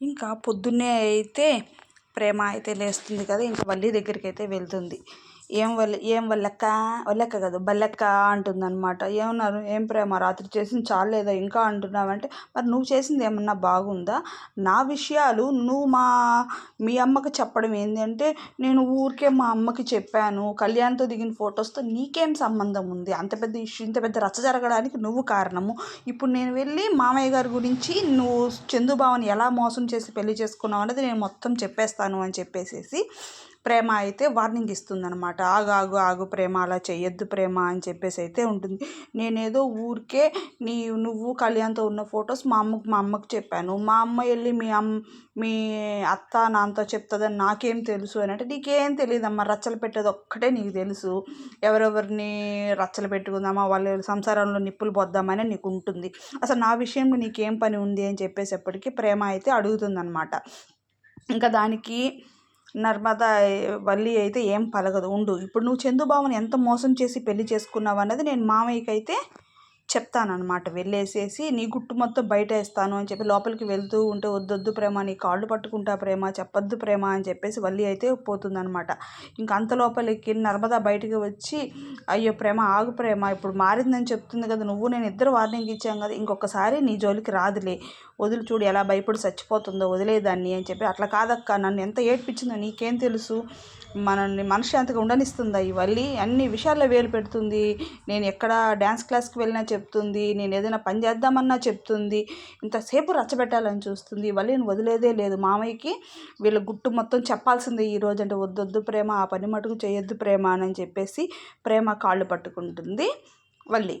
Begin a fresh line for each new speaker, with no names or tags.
ఇంకా పొద్దున్నే అయితే ప్రేమ అయితే లేస్తుంది కదా ఇంకా వల్లి దగ్గరికి అయితే వెళ్తుంది. ఏం వల్ల ఏం వల్లక్క? వల్లక్క కాదు బల్లక్క అంటుంది అనమాట ఏమన్నారు? ఏం ప్రేమ? రాత్రి చేసింది చాలేదా ఇంకా అంటున్నావంటే మరి నువ్వు చేసింది ఏమన్నా బాగుందా? నా విషయాలు నువ్వు మా మీ అమ్మకి చెప్పడం ఏంటంటే నేను ఊరికే మా అమ్మకి చెప్పాను. కళ్యాణ్తో దిగిన ఫొటోస్తో నీకేం సంబంధం ఉంది? అంత పెద్ద ఇష్యూ ఇంత పెద్ద రచ్చ జరగడానికి నువ్వు కారణము. ఇప్పుడు నేను వెళ్ళి మామయ్య గారి గురించి నువ్వు చందుబావని ఎలా మోసం చేసి పెళ్ళి చేసుకున్నావు అనేది నేను మొత్తం చెప్పేస్తాను అని చెప్పేసేసి ప్రేమ అయితే వార్నింగ్ ఇస్తుందనమాట ఆగు ఆగు ఆగు ప్రేమ అలా చెయ్యొద్దు ప్రేమ అని చెప్పేసి అయితే ఉంటుంది. నేనేదో ఊరికే నీ నువ్వు కళ్యాణ్తో ఉన్న ఫొటోస్ మా అమ్మకు మా అమ్మకు చెప్పాను. మా అమ్మ వెళ్ళి మీ అమ్మ మీ అత్త నాన్నతో చెప్తుందని నాకేం తెలుసు అని అంటే నీకేం తెలియదమ్మా రచ్చలు పెట్టేది ఒక్కటే నీకు తెలుసు. ఎవరెవరిని రచ్చలు పెట్టుకుందామా వాళ్ళ సంసారంలో నిప్పులు పొద్దామని నీకు ఉంటుంది. అసలు నా విషయంలో నీకేం పని ఉంది అని చెప్పేసేపటికి ప్రేమ అయితే అడుగుతుందనమాట ఇంకా దానికి నర్మదా వల్లి అయితే ఏం పలకదు. ఉండు. ఇప్పుడు నువ్వు చందుబాబుని ఎంత మోసం చేసి పెళ్ళి చేసుకున్నావు అన్నది నేను మామయ్యకైతే చెప్తానమాట వెళ్ళేసేసి నీ గుట్టు మొత్తం బయట వేస్తాను అని చెప్పి లోపలికి వెళ్తూ ఉంటే వద్దొద్దు ప్రేమ నీ కాళ్ళు పట్టుకుంటా ప్రేమ చెప్పొద్దు ప్రేమ అని చెప్పేసి వల్లి అయితే పోతుందనమాట ఇంకా అంత లోపలికి నర్మదా బయటికి వచ్చి అయ్యో ప్రేమ ఆగు ప్రేమ ఇప్పుడు మారిందని చెప్తుంది కదా నువ్వు నేను ఇద్దరు వార్నింగ్ ఇచ్చాం కదా ఇంకొకసారి నీ జోలికి రాదులే. వదిలి చూడు ఎలా భయపడి చచ్చిపోతుందో వదిలేదాన్ని అని చెప్పి. అట్లా కాదక్క నన్ను ఎంత ఏడ్పించిందో నీకేం తెలుసు? మనల్ని మనశ్శాంతిగా ఉండనిస్తుందా ఈ వల్లి? అన్ని విషయాల్లో వేలు పెడుతుంది. నేను ఎక్కడ డ్యాన్స్ క్లాస్కి వెళ్ళినా చెప్తుంది. నేను ఏదైనా పని చేద్దామన్నా చెప్తుంది. ఇంతసేపు రచ్చబెట్టాలని చూస్తుంది. వల్లిని వదిలేదే లేదు. మామయ్యకి వీళ్ళ గుట్టు మొత్తం చెప్పాల్సిందే ఈ రోజు అంటే వద్దొద్దు ప్రేమ ఆ పని మటుకు చేయొద్దు ప్రేమ అని చెప్పేసి ప్రేమ కాళ్ళు పట్టుకుంటుంది వల్లి.